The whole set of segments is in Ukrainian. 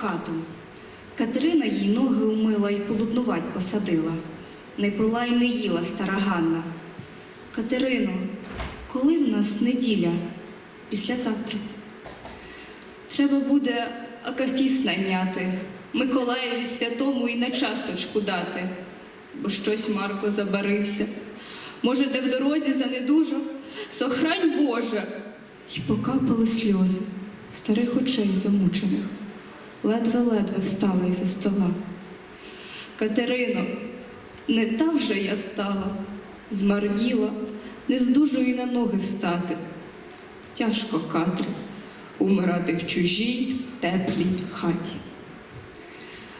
хату. Катерина їй ноги умила і полуднувать посадила. Не пила й не їла стара Ганна. Катерино, коли в нас неділя? Післязавтра. Треба буде акафіст найняти, Миколаєві святому і на часточку дати, бо щось Марко забарився. Може, де в дорозі занедужав? Сохрань Боже! І покапали сльози старих очей замучених. Ледве-ледве встала із-за стола. Катерино, не та вже я стала, змарніла, не здужую й на ноги встати. Тяжко, Катри, умирати в чужій теплій хаті.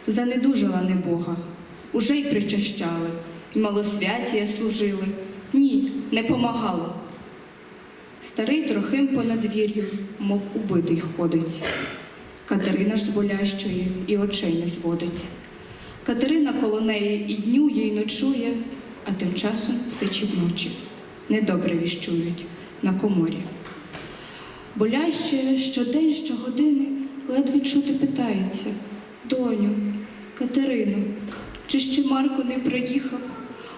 Занедужила не Бога, уже й причащали, й малосвятія служили. Ні, не помагало. Старий трохим по надвір'ю, мов убитий ходить. Катерина ж з болящої і очей не зводить. Катерина коло неї і днює, і ночує, а тим часом сичі вночі. Недобре віщують на коморі. Боляще щодень, щогодини ледве чути питається. Доню, Катерино, чи ще Марко не приїхав?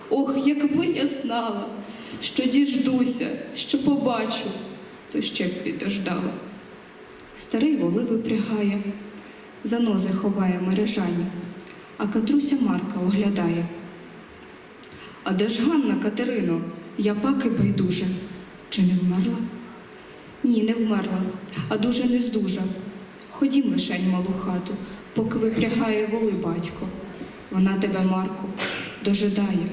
Ох, якби я знала, що діждуся, що побачу, то ще б підождала. Старий воли випрягає, занози ховає мережані, а Катруся Марка оглядає. А де ж Ганна Катерино? Я паки байдуже. Чи не вмерла? Ні, не вмерла, а дуже не здужа. Ходім лишень малу хату, поки випрягає воли батько. Вона тебе, Марку, дожидає.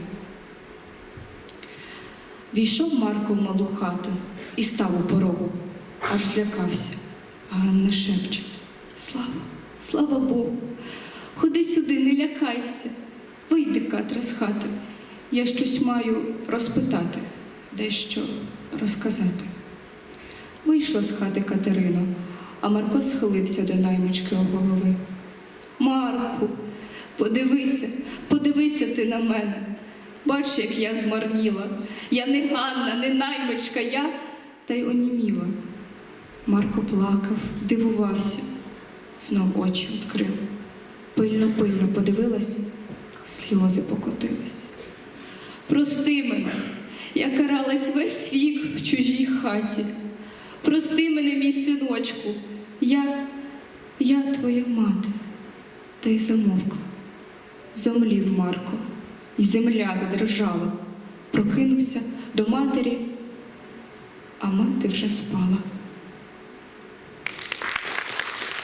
Війшов Марко в малу хату і став у порогу, аж злякався. А Ганна шепче Слава, слава Богу, ходи сюди, не лякайся. Вийди, Катра, з хати. Я щось маю розпитати, дещо розказати. Вийшла з хати Катерина, а Марко схилився до наймички об голови. Марку, подивися, подивися ти на мене. Бач, як я змарніла. Я не Ганна, не наймичка, я та й оніміла. Марко плакав, дивувався, знов очі відкрив. Пильно, пильно подивилась, сльози покотились. Прости мене, я каралась весь вік в чужій хаті. Прости мене, мій синочку, я, я твоя мати. Та й замовкла. Зомлів Марко, і земля задрижала. Прокинувся до матері, а мати вже спала.